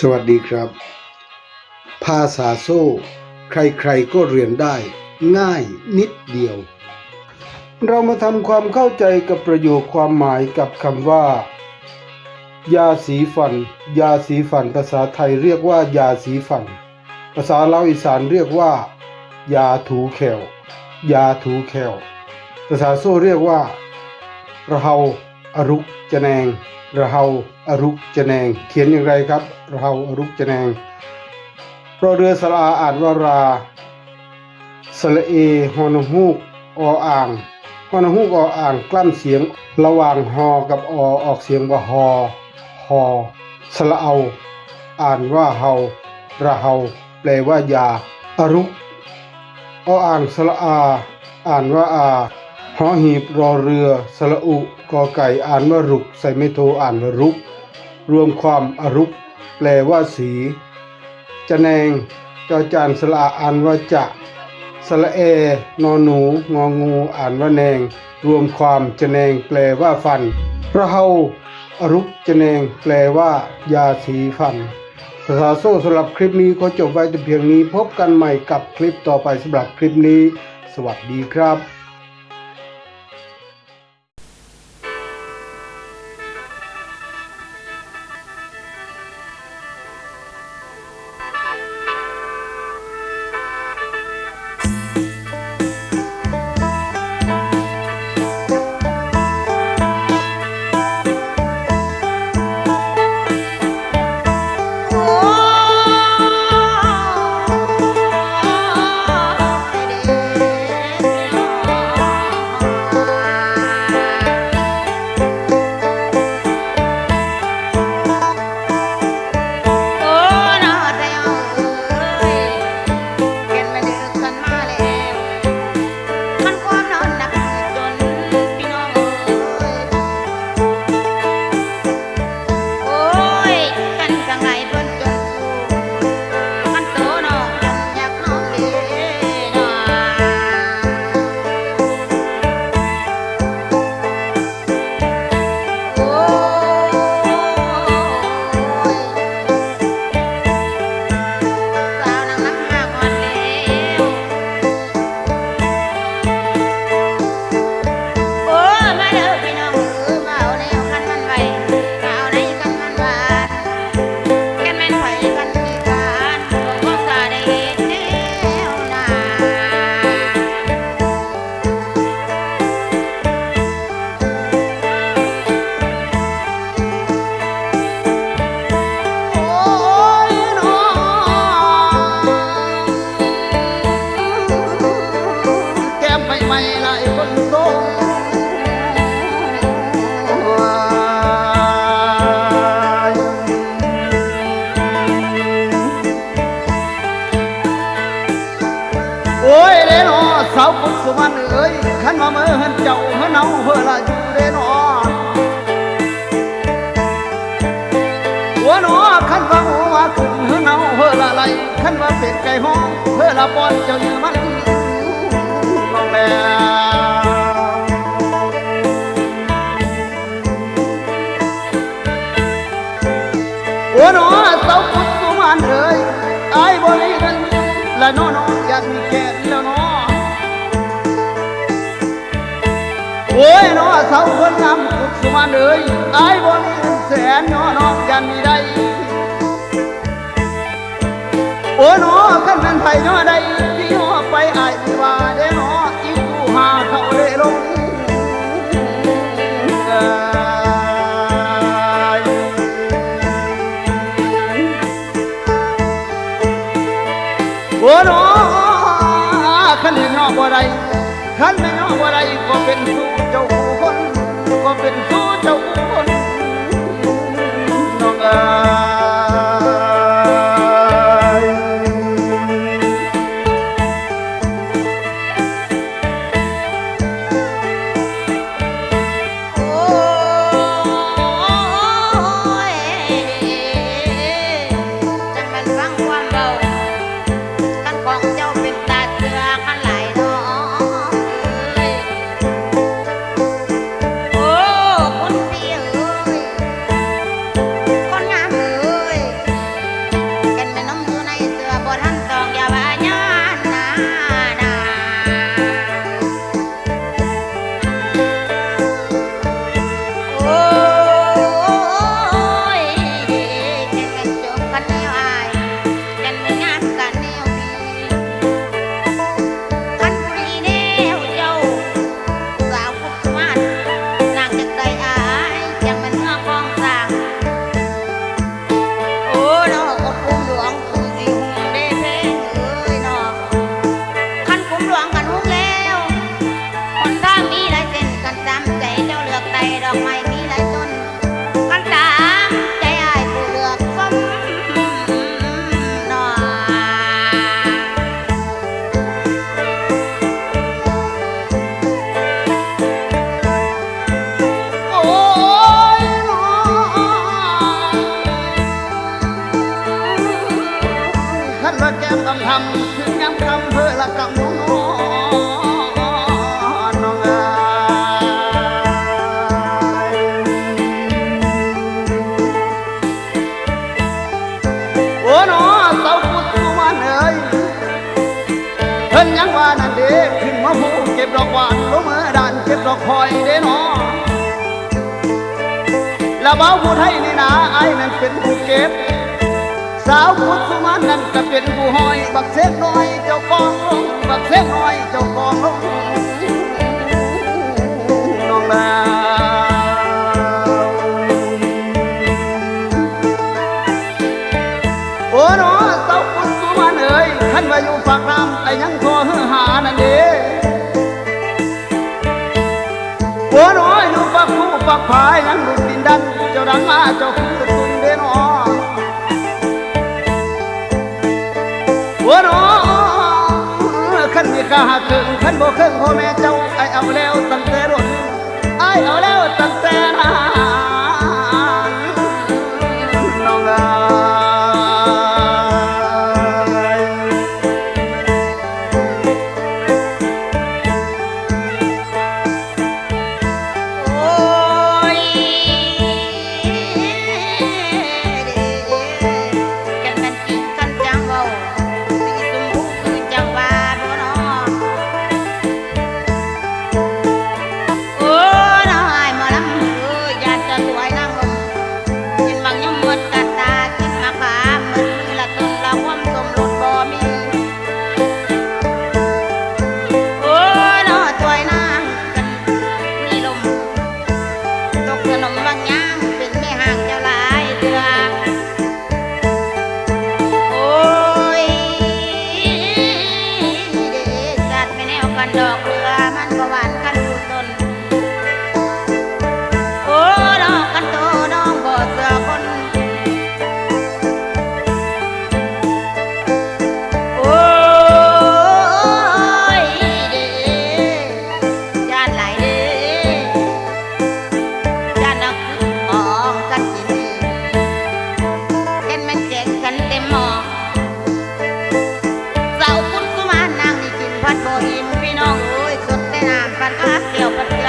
สวัสดีครับ ภาษาโซ่ ใครๆก็เรียนได้ ง่ายนิดเดียว เรามาทำความเข้าใจกับประโยคความหมายกับคำว่า ยาสีฟัน ยาสีฟัน ภาษาไทยเรียกว่า ยาสีฟัน ภาษาลาวอีสานเรียกว่า ยาถูแขวยาถูแขวภาษาโซ่เรียกว่าระเฮา อรุจะแนงระเฮาอรุจะแนง เขียนอย่างไรครับระเฮาอรุจะแนงรอเรือสระอาอ่านว่าราสระเอฮอนฮูกออ่างฮอนฮูกออ่างกลั้นเสียงระหว่างฮอกับอออกเสียงว่าฮอฮอสระเอา อ่านว่าเฮาระเฮาแปลว่ายาอรุกออ่างสระอา อ่านว่าอา หอหีบรอเรือสระอุกอไก่อ่านว่ารุกใส่ไม่โทอ่านว่ารุก รวมความอรุก แปลว่าสีจะแนงจอจานสละอ่านว่าจะสระเอนอหนูงองูอ่านว่าแนง รวมความจะแนงแปลว่าฟันระเฮาอรุกจะแนงแปลว่า ยาสีฟันภาษาโซ่สำหรับคลิปนี้ขอจบไว้แต่เพียงนี้ พบกันใหม่กับคลิปต่อไปสำหรับคลิปนี้ สวัสดีครับ ขันว่าเป็ดไก่ห้องเพื่อละปอนเจ้าอยู่มันลองแล้วหัวหนอสาวปุกสุวรรณเอ้ยไอ้บ่มีเงินและน้อน้องอยากมีแก่แล้วน้อโอ้ยน้อสาวคนงามสุขสมานเอ้ยอายบ่มีเงินแสนน้อน้องยันมีได้ โอ้น้อขันนั้นไปน้อใดที่น้อไปอายสิว่าเด้นออีกกูหาเขาเลยลงเอ้โอ้น้อขันเห็นนอบ่ได้ขันไม่นอบ่ได้ก็เป็นสู้เจ้าผู้คนก็เป็นำทำถึงย้ำคำเพื่อละกำน้องน้องเอ้ยโอ้หนอเสาพุทธสุวรรณเอ้ยเพิ่นยังว่านั่นเด้ขึ้นมาผู้เก็บดอกหวานลงมือด่านเก็บดอกคอยเด้หนอละเบ้าผู้ไทยนี่นาไอ้นั่นเป็นผู้เก็บ สาวพุทธสุมานั่นก็เป็นผู้หอย บักเส้นน้อยเจ้ากองลงบักเส้นน้อยเจ้ากองลงน้องดาวโอ้หนอสาวพุทธสุมานเอ้ยขันว่าอยู่ฝากน้ำไอ้ยังโทรหานั่นเด้หัวน้อยลูกปักผู้ปักผายยังลูกดินดันเจ้าดังมาเจ้าคือ หัวน้องขันมีกาหักถึงขันบ่เคิงพ่อแม่เจ้าไอเอาแล้วตั้งแต่รุ่นไอเอาแล้วตั้งแต่นา นี่กินพัดโบหินพี่น้องเอ้ยสดแต่น้ำปันก็เกี่ยวปันเกื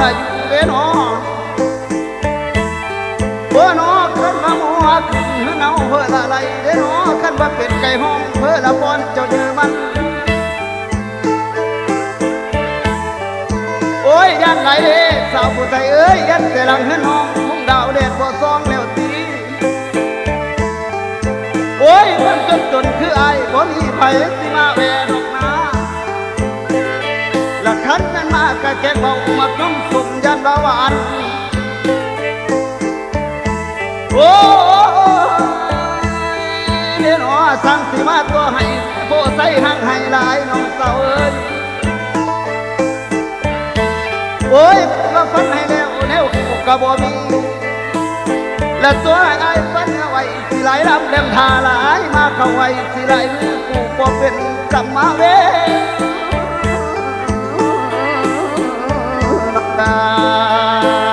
ละอยู่เด้อน้อเพื่อนอขึ้นมาหมัวขึ้นเนาเพื่อละไรเด้นอขึ้นมาเป็นไก่ห้องเพื่อละปอนเจ้าเจอมัน โอ้ยยันไหลเด้สาวผู้ไทยเอ้ยยันแต่หลังเฮือนห้องมุ่งดาวเด็ดบ่ซองแล้วตีโอ้ยมันจนจนคือไอ้บ่มีไผสิมาแวด มากะแกกเบามาน้ำสุ่มยันบาหวานโอ้ยเดี๋ยหนอสั่งสิมาตัวให้โบใส่หังให้หลายน้องสาวเอ้ยโอ้ยก็ฟันให้แล้วแนวกะบ่มีและตัวไอ้ฟันเอาไว้สิไหลลำเล่มทาหลายมาเข้าไว้สิไหลมือกูบ่เป็นกำมาเว นักดา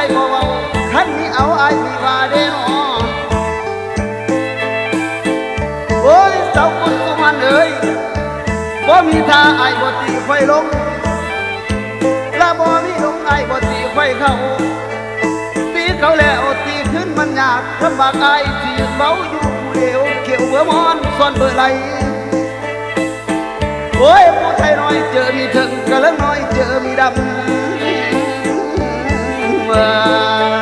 บ่จริงไอ้บ่เว้าขันมีเอาไอ้มีว่าเด้น้อโอ้ยสาวพุทธสุวรรณเอ้ยบ่มีท่าไอ้บ่ตีไฟลงและบ่มีลงไอ้บ่ตีไฟเข้าตีเขาแล้วตีขึ้นมันยากลำบากไอ้ที่เบาอยู่ผู้เดียวเขียวเบื่อมอนซ่อนเบื่อไหลโอ้ยผู้ไทยน้อยเจอมีถึงกะละน้อยเจอมีดำ over.